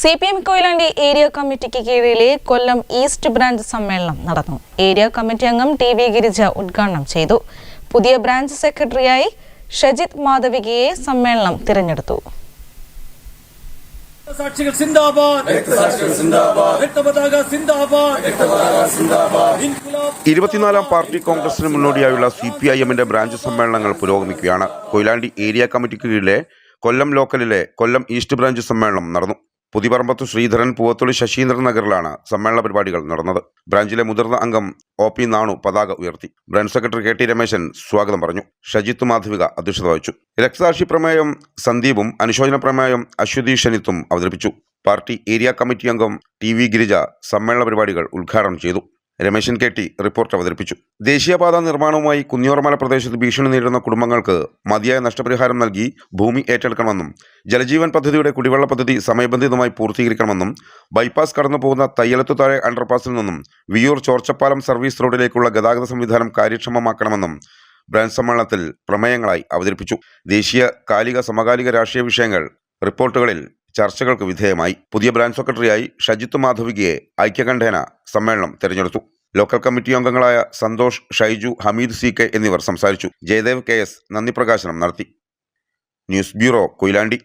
C P M Koyilandy area കമ്മിറ്റിക്ക് കീഴിലെ Kollam east branch സമ്മേളനം നടന്നു. ഏരിയ കമ്മിറ്റി അംഗം ടി വി ഗിരിജ ഉദ്ഘാടനം ചെയ്തു. പുതിയ ബ്രാഞ്ച് സെക്രട്ടറിയായി ഷജിത് മാധവികയെ സമ്മേളനം തിരഞ്ഞെടുത്തു. സാക്ഷികൾ ഇരുപത്തിനാലാം പാർട്ടി കോൺഗ്രസിന് മുന്നോടിയായുള്ള സി പി ഐ എമ്മിന്റെ ബ്രാഞ്ച് സമ്മേളനങ്ങൾ പുരോഗമിക്കുകയാണ്. കൊയിലാണ്ടി ഏരിയ കമ്മിറ്റിക്ക് കീഴിലെ കൊല്ലം ലോക്കലിലെ കൊല്ലം ഈസ്റ്റ് ബ്രാഞ്ച് സമ്മേളനം നടന്നു. പുതിപറമ്പത്ത് ശ്രീധരൻ പൂവത്തുള്ളി ശശീന്ദ്രൻ നഗറിലാണ് സമ്മേളന പരിപാടികൾ നടന്നത്. ബ്രാഞ്ചിലെ മുതിർന്ന അംഗം ഒ പി നാണു പതാക ഉയർത്തി. Branch secretary K T Rameshan സ്വാഗതം പറഞ്ഞു. ഷജിത്ത് മാധവിക അധ്യക്ഷത വഹിച്ചു. രക്തസാക്ഷി പ്രമേയം സന്ദീപും അനുശോചന പ്രമേയം അശ്വതി ഷനിത്തും അവതരിപ്പിച്ചു. പാർട്ടി ഏരിയ കമ്മിറ്റി അംഗം ടി വി ഗിരിജ സമ്മേളന പരിപാടികൾ ഉദ്ഘാടനം ചെയ്തു. രമേശൻ കെ ടി റിപ്പോർട്ട് അവതരിപ്പിച്ചു. ദേശീയപാത നിർമ്മാണവുമായി കുന്നിയോർമല പ്രദേശത്ത് ഭീഷണി നേരിടുന്ന കുടുംബങ്ങൾക്ക് മതിയായ നഷ്ടപരിഹാരം നൽകി ഭൂമി ഏറ്റെടുക്കണമെന്നും ജലജീവൻ പദ്ധതിയുടെ കുടിവെള്ള പദ്ധതി സമയബന്ധിതമായി പൂർത്തീകരിക്കണമെന്നും ബൈപ്പാസ് കടന്നു പോകുന്ന തയ്യലത്തു താഴെ അണ്ടർപാസിൽ നിന്നും വിയൂർ ചോർച്ചപ്പാലം സർവീസ് റോഡിലേക്കുള്ള ഗതാഗത സംവിധാനം കാര്യക്ഷമമാക്കണമെന്നും ബ്രാഞ്ച് സമ്മേളനത്തിൽ പ്രമേയങ്ങളായി അവതരിപ്പിച്ചു. ദേശീയ കാലിക സമകാലിക രാഷ്ട്രീയ വിഷയങ്ങൾ റിപ്പോർട്ടുകളിൽ ചർച്ചകൾക്ക് വിധേയമായി പുതിയ ബ്രാഞ്ച് സെക്രട്ടറിയായി ഷജിത്ത് മാധവികയെ ഐക്യകണ്ഠേന സമ്മേളനം തെരഞ്ഞെടുത്തു. ലോക്കൽ കമ്മിറ്റി അംഗങ്ങളായ സന്തോഷ് ഷൈജു ഹമീദ് സി കെ എന്നിവർ സംസാരിച്ചു. ജയദേവ് കെ എസ് നന്ദി പ്രകാശനം നടത്തി. News bureau Koyilandy.